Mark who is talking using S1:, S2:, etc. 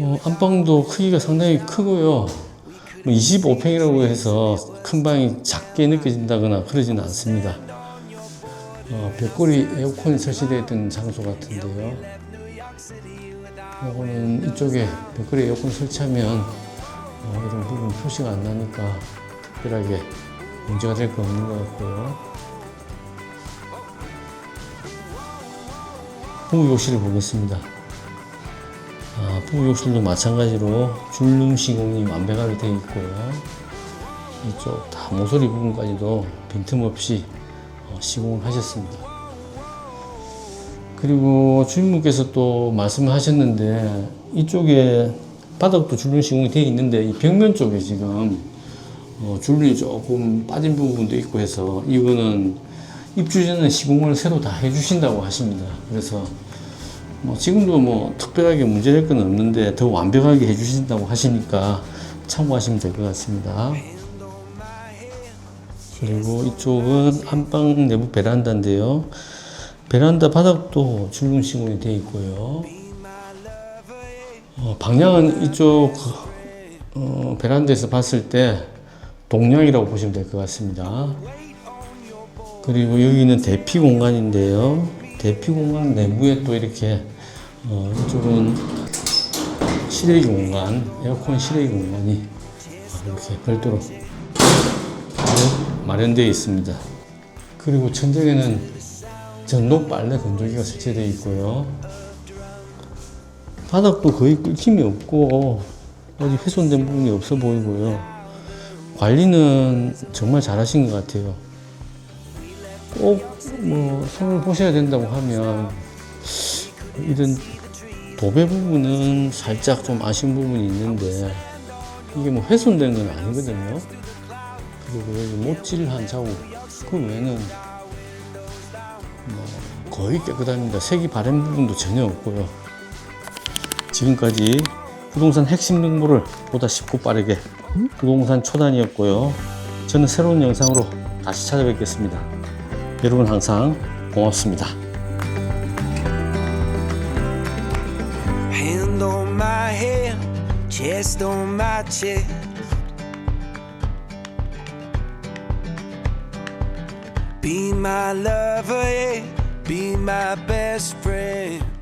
S1: 어, 안방도 크기가 상당히 크고요. 뭐 25평이라고 해서 큰 방이 작게 느껴진다거나 그러지는 않습니다. 어, 벽걸이 에어컨이 설치되어 있던 장소 같은데요. 이거는 이쪽에 벽걸이 에어컨 설치하면 어, 이런 부분 표시가 안 나니까 특별하게 문제가 될 거 없는 것 같고요. 부부 욕실을 보겠습니다. 아, 부부 욕실도 마찬가지로 줄눈 시공이 완벽하게 되어 있고요. 이쪽 다 모서리 부분까지도 빈틈없이 어, 시공을 하셨습니다. 그리고 주인분께서 또 말씀을 하셨는데 이쪽에 바닥도 줄눈 시공이 되어 있는데 이 벽면 쪽에 지금 어, 줄눈이 조금 빠진 부분도 있고 해서 이거는 입주 전에 시공을 새로 다 해주신다고 하십니다. 그래서 뭐 지금도 뭐 특별하게 문제될 건 없는데 더 완벽하게 해주신다고 하시니까 참고하시면 될 것 같습니다. 그리고 이쪽은 안방 내부 베란다인데요. 베란다 바닥도 줄눈 시공이 되어 있고요. 어, 방향은 이쪽 어, 베란다에서 봤을 때 동양이라고 보시면 될 것 같습니다. 그리고 여기는 대피 공간인데요. 대피 공간 내부에 또 이렇게 어, 이쪽은 실외기 공간, 에어컨 실외기 공간이 이렇게 별도로 마련되어 있습니다. 그리고 천장에는 전동 빨래 건조기가 설치되어 있고요. 바닥도 거의 끓김이 없고 어디 훼손된 부분이 없어 보이고요. 관리는 정말 잘하신 것 같아요. 꼭 뭐 손을 보셔야 된다고 하면 이런 도배 부분은 살짝 좀 아쉬운 부분이 있는데 이게 뭐 훼손된 건 아니거든요. 그리고 못질한 자국 그 외에는 뭐 거의 깨끗합니다. 색이 바른 부분도 전혀 없고요. 지금까지 부동산 핵심 정보를 보다 쉽고 빠르게 부동산 초단이었고요. 저는 새로운 영상으로 다시 찾아뵙겠습니다. 여러분 항상 고맙습니다.
S2: Chest on my chest. Be my lover, yeah. Be my best friend.